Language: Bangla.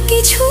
কিছু